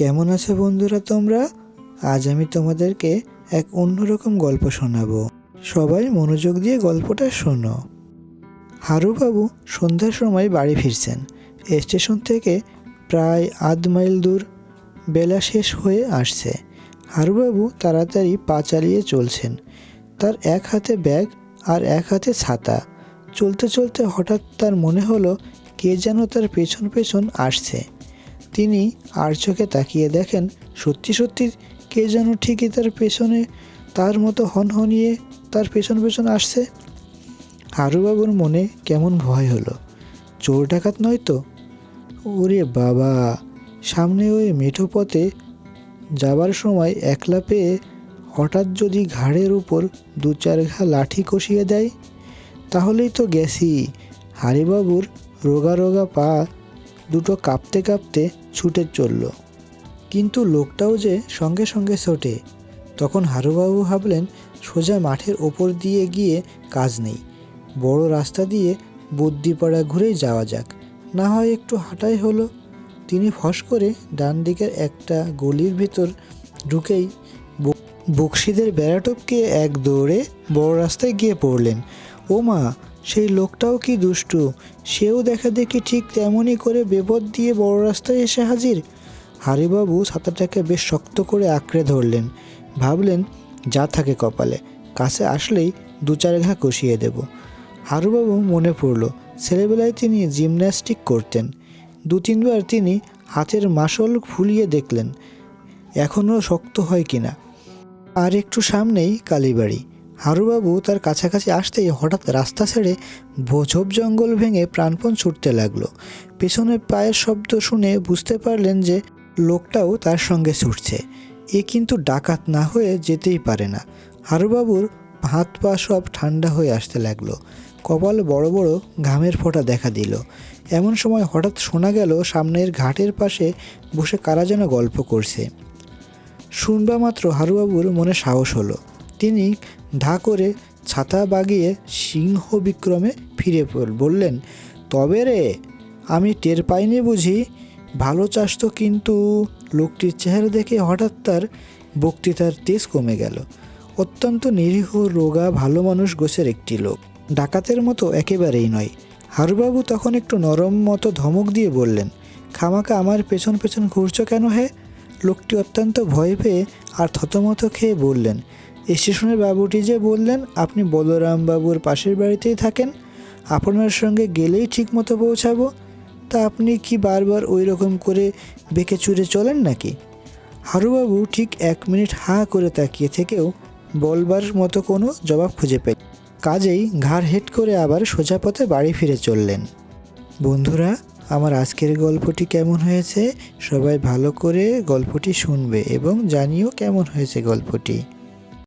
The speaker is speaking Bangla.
কেমন আছে বন্ধুরা তোমরা? আজ আমি তোমাদেরকে এক অন্যরকম গল্প শোনাবো। সবাই মনোযোগ দিয়ে গল্পটা শোনো। হারুবাবু সন্ধ্যার সময় বাড়ি ফিরছেন। স্টেশন থেকে প্রায় আধ মাইল দূর বেলা শেষ হয়ে আসছে। হারুবাবু তাড়াতাড়ি পা চালিয়ে চলছেন। তার এক হাতে ব্যাগ আর এক হাতে ছাতা। চলতে চলতে হঠাৎ তার মনে হলো কে যেন তার পেছন পেছন আসছে। তিনি আর চোখে তাকিয়ে দেখেন, সত্যি সত্যি কে যেন ঠিকই তার পেছনে, তার মতো হনহনিয়ে তার পেছন পেছন আসছে। হারুবাবুর মনে কেমন ভয় হলো। চোর ডাকাত নয় তো? ওরে বাবা, সামনে ওই মেঠো পথে যাবার সময় একলা পেয়ে হঠাৎ যদি ঘাড়ের উপর দু চার ঘা লাঠি কষিয়ে দেয়, তাহলেই তো গেছি। হারিবাবুর রোগা রোগা পা দুটো কাঁপতে কাঁপতে ছুটে চলল। কিন্তু লোকটাও যে সঙ্গে সঙ্গে ছোটে। তখন হারুবাবু ভাবলেন, সোজা মাঠের ওপর দিয়ে গিয়ে কাজ নেই। বড় রাস্তা দিয়ে বুদ্ধিপাড়া ঘুরেই যাওয়া যাক। না হয় একটু হাঁটাই হলো। তিনি ফস করে ডান দিকের একটা গলির ভিতর ঢুকেই বক- বকশিদের বেড়াটপকে এক দৌড়ে বড় রাস্তায় গিয়ে পড়লেন। ও মা সেই লোকটাও কি দুষ্টু? সেও দেখা দেখি ঠিক তেমনই করে বেপদ দিয়ে বড় রাস্তায় এসে হাজির। হারিবাবু ছাতাটাকে বেশ শক্ত করে আঁকড়ে ধরলেন। ভাবলেন, যা থাকে কপালে, কাছে আসলেই দু চার ঘা কষিয়ে দেব। হারুবাবু মনে পড়ল, ছেলেবেলায় তিনি জিমন্যাস্টিক করতেন। দু তিনবার তিনি হাতের মাসল ফুলিয়ে দেখলেন, এখনও শক্ত হয় কিনা। আর একটু সামনেই কালীবাড়ি। হারুবাবু তার কাছাকাছি আসতেই হঠাৎ রাস্তা ছেড়ে ঝোপ জঙ্গল ভেঙে প্রাণপণ ছুটতে লাগল। পেছনে পায়ের শব্দ শুনে বুঝতে পারলেন যে লোকটাও তার সঙ্গে ছুটছে। এ কিন্তু ডাকাত না হয়ে যেতেই পারে না। হারুবাবুর হাত পা সব ঠান্ডা হয়ে আসতে লাগল। কপাল বড় বড় ঘামের ফোঁটা দেখা দিল। এমন সময় হঠাৎ শোনা গেল সামনের ঘাটের পাশে বসে কারা যেন গল্প করছে। শুনবা মাত্র হারুবাবুর মনে সাহস হলো। তিনি ধা করে ছাতা বাগিয়ে সিংহ বিক্রমে ফিরে বললেন, তবে রে, আমি টের পাইনি বুঝি। ভালো চাষ তো কিন্তু লোকটির চেহারা দেখে হঠাৎ তার বক্তৃতার তেজ কমে গেল। অত্যন্ত নিরীহ, রোগা, ভালো মানুষ গোছের একটি লোক। ডাকাতের মতো একেবারেই নয়। হারুবাবু তখন একটু নরম মতো ধমক দিয়ে বললেন, খামাকা, আমার পেছন পেছন ঘুরছো কেন হে? লোকটি অত্যন্ত ভয় পেয়ে আর থতমত খেয়ে বললেন স্টেশনের বাবুটি যে বললেন, আপনি বলরাম বাবুর পাশের বাড়িতেই থাকেন। আপনার সঙ্গে গেলেই ঠিকমতো পৌঁছাবো। তা আপনি কি বারবার ওই রকম করে বেঁকে চুরে চলেন নাকি? হারুবাবু ঠিক এক মিনিট হাঁ করে তাকিয়ে থেকেও বলবার মতো কোনো জবাব খুঁজে পেল কাজেই ঘাড় হেট করে আবার সোজা পথে বাড়ি ফিরে চললেন। বন্ধুরা, আমার আজকের গল্পটি কেমন হয়েছে? সবাই ভালো করে গল্পটি শুনবে এবং জানিও কেমন হয়েছে গল্পটি।